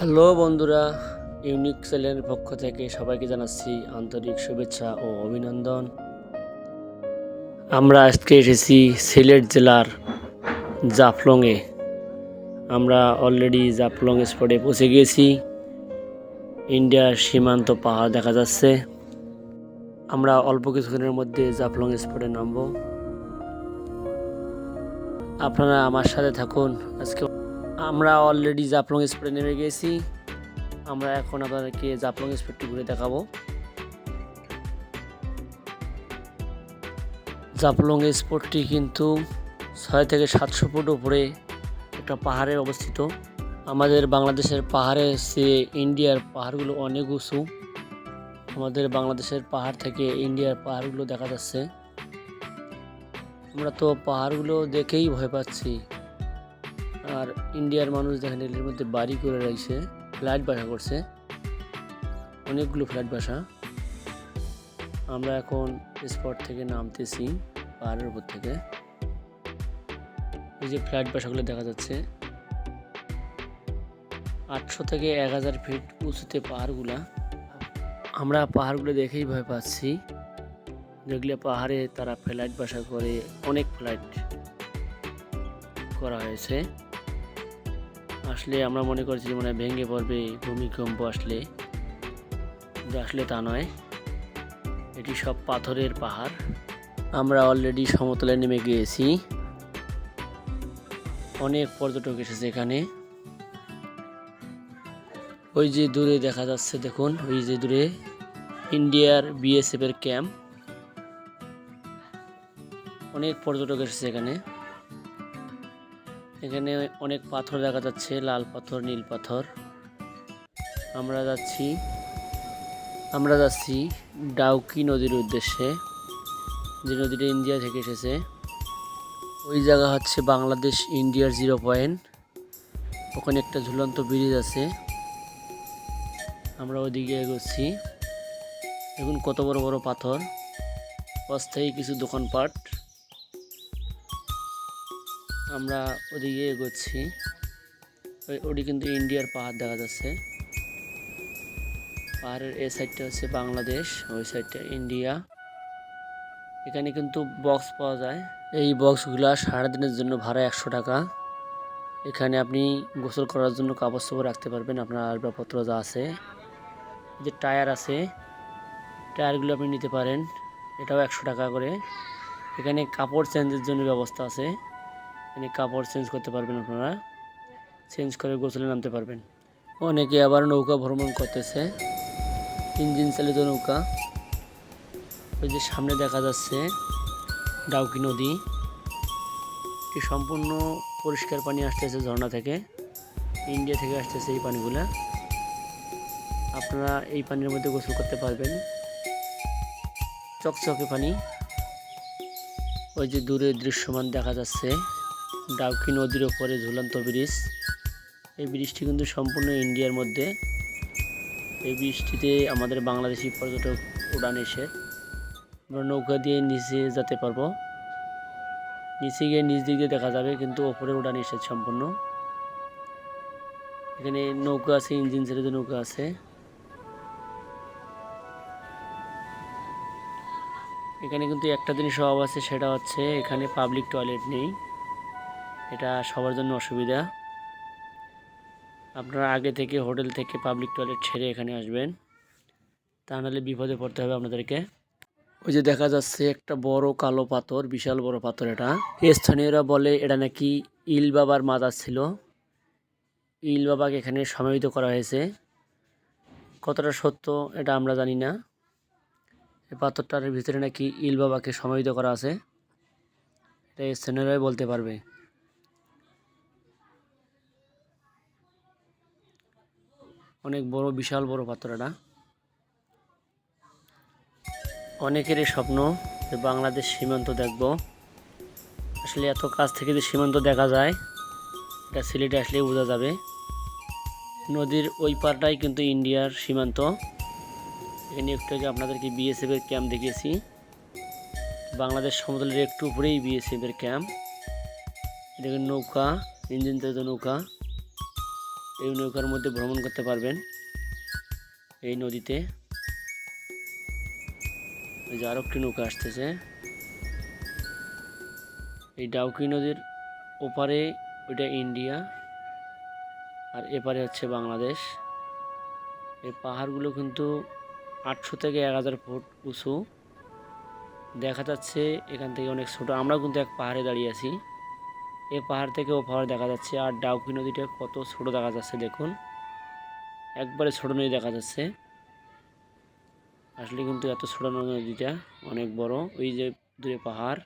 Hello বন্ধুরা, unique চ্যানেলের পক্ষ থেকে সবাইকে জানাচ্ছি আন্তরিক শুভেচ্ছা ও অভিনন্দন। আমরা আজকে এসেছি সিলেট জেলার জাফলংয়ে। আমরা অলরেডি জাফলং স্পটে পৌঁছে গিয়েছি। ইন্ডিয়ার সীমান্ত পাহাড় দেখা যাচ্ছে। আমরা অল্প কিছুক্ষণের মধ্যে জাফলং স্পটে নামবো। আপনারা আমার সাথে থাকুন। আজকে আমরা অলরেডি জাফলং স্পটে নেমে গেছি। আমরা এখন আপনাদেরকে জাফলং স্পটটি ঘুরে দেখাবো। জাফলং স্পটটি কিন্তু ছয় থেকে সাতশো ফুট উপরে একটা পাহাড়ে অবস্থিত। আমাদের বাংলাদেশের পাহাড়ে সে ইন্ডিয়ার পাহাড়গুলো অনেক উঁচু। আমাদের বাংলাদেশের পাহাড় থেকে ইন্ডিয়ার পাহাড়গুলো দেখা যাচ্ছে। আমরা তো পাহাড়গুলো দেখেই ভয় পাচ্ছি। আর ইন্ডিয়ার মানুষ দেখেন এর মধ্যে বাড়ি করে রয়েছে ফ্ল্যাট বাসা করছে। অনেকগুলো ফ্ল্যাট বাসা। আমরা এখন স্পট থেকে নামতেছি, পাহাড়ের উপর থেকে। এই যে ফ্ল্যাট বাসাগুলো দেখা যাচ্ছে, আটশো থেকে এক হাজার ফিট উঁচুতে পাহাড়গুলা। আমরা পাহাড়গুলো দেখেই ভয় পাচ্ছি। যেগুলো পাহাড়ে তারা ফ্লাইট বাসা করে, অনেক ফ্লাইট করা হয়েছে। আসলে আমরা মনে করছি মানে ভেঙে পড়বে, ভূমিকম্প আসলে। আসলে তা নয়। এটি সব পাথরের পাহাড়। আমরা অলরেডি সমতলে নেমে গিয়েছি। অনেক পর্যটক এসেছে এখানে। ওই যে দূরে দেখা যাচ্ছে, দেখুন, ওই যে দূরে ইন্ডিয়ার বিএসএফ এর ক্যাম্প। অনেক পর্যটক এসেছে এখানে। এখানে অনেক পাথর দেখা যাচ্ছে, লাল পাথর, নীল পাথর। আমরা যাচ্ছি আমরা যাচ্ছি ডাউকি নদীর উদ্দেশ্যে, যে নদীটা ইন্ডিয়া থেকে এসেছে। ওই জায়গা হচ্ছে বাংলাদেশ ইন্ডিয়ার জিরো পয়েন্ট। ওখানে একটা ঝুলন্ত ব্রিজ আছে। আমরা ওদিকে এগোচ্ছি। দেখুন কত বড় বড় পাথর। অস্থায়ী কিছু দোকানপাট। আমরা ওদিকে এগোচ্ছি। ওটি কিন্তু ইন্ডিয়ার পাহাড় দেখা যাচ্ছে। পাহাড়ের এই সাইডটা হচ্ছে বাংলাদেশ, ওই সাইডটা ইন্ডিয়া। এখানে কিন্তু বক্স পাওয়া যায়। এই বক্সগুলা সারাদিনের জন্য ভাড়া একশো টাকা। এখানে আপনি গোসল করার জন্য কাপড় চোপড় রাখতে পারবেন, আপনার আসবাবপত্র যা আছে। যে টায়ার আছে, টায়ারগুলো আপনি নিতে পারেন। এটাও একশো টাকা করে। এখানে কাপড় চেঞ্জের জন্য ব্যবস্থা আছে। এখানে কাপড় চেঞ্জ করতে পারবেন আপনারা। চেঞ্জ করে গোসলে নামতে পারবেন। অনেকে আবার নৌকা ভ্রমণ করতেছে। ইঞ্জিন চালিত নৌকা। ওই যে সামনে দেখা যাচ্ছে ডাউকি নদী। এটি সম্পূর্ণ পরিষ্কার পানি আসতেছে ঝর্ণা থেকে। ইন্ডিয়া থেকে আসতেছে এই পানিগুলা। আপনারা এই পানির মধ্যে গোসল করতে পারবেন। চকচকে পানি। ওই যে দূরে দৃশ্যমান দেখা যাচ্ছে। ডাউকি নদীর ওপরে ঝুলন্ত ব্রিজ। এই ব্রিজটি কিন্তু সম্পূর্ণ ইন্ডিয়ার মধ্যে। এই ব্রিজটিতে আমাদের বাংলাদেশি পর্যটক উড়ান এসে আমরা নৌকা দিয়ে নিচে যেতে পারব। নিচে গিয়ে নিচ দিক দিয়ে দেখা যাবে, কিন্তু ওপরে উড়ান নিষেধ সম্পূর্ণ। এখানে নৌকা আছে, ইঞ্জিন চালিত নৌকা আছে। এখানে কিন্তু একটা জিনিস অভাব আছে, সেটা হচ্ছে এখানে পাবলিক টয়লেট নেই। এটা সবার জন্য অসুবিধা। আপনারা আগে থেকে হোটেল থেকে পাবলিক টয়লেট ছেড়ে এখানে আসবেন। তা নাহলে বিপদে পড়তে হবে আপনাদেরকে। ওই যে দেখা যাচ্ছে একটা বড় কালো পাথর, বিশাল বড় পাথর এটা। স্থানীয়রা বলে এটা নাকি ইল বাবার মাজার ছিল। ইল বাবাকে এখানে সমাহিত করা হয়েছে। কতটা সত্য এটা আমরা জানি না। এই পাথরটার ভিতরে নাকি ইল বাবাকে সমাহিত করা আছে। এটা স্থানীয়রাই বলতে পারবে। অনেক বড়, বিশাল বড় পাথর এটা। অনেকেরই স্বপ্ন যে বাংলাদেশ সীমান্ত দেখব। আসলে এত কাছ থেকে যে সীমান্ত দেখা যায়, এটা সিলেটে আসলেই বোঝা যাবে। নদীর ওই পারটাই কিন্তু ইন্ডিয়ার সীমান্ত। এখানে একটু আগে আপনাদেরকে বিএসএফ এর ক্যাম্প দেখিয়েছি। বাংলাদেশ সমতলের একটু উপরেই বিএসএফ এর ক্যাম্প দেখুন নৌকা, ইঞ্জিন চালিত নৌকা। এই নৌকার মধ্যে ভ্রমণ করতে পারবেন। এই নদীতে। ওই যে আরও একটি নৌকা আসতেছে। এই ডাউকি নদীর ওপারে ওইটা ইন্ডিয়া, আর এপারে হচ্ছে বাংলাদেশ। এই পাহাড়গুলো কিন্তু আটশো থেকে এক হাজার ফুট উঁচু। দেখা যাচ্ছে এখান থেকে অনেক ছোটো। আমরাও কিন্তু এক পাহাড়ে দাঁড়িয়ে আছি। এই পাহাড় থেকে ও পাহাড় দেখা যাচ্ছে আর ডাউকি নদীটা কত ছোট দেখা যাচ্ছে দেখুন। একবারে ছোট নদী দেখা যাচ্ছে। আসলে কিন্তু এত ছোট নদীটা অনেক বড়। ওই যে দূরে পাহাড়।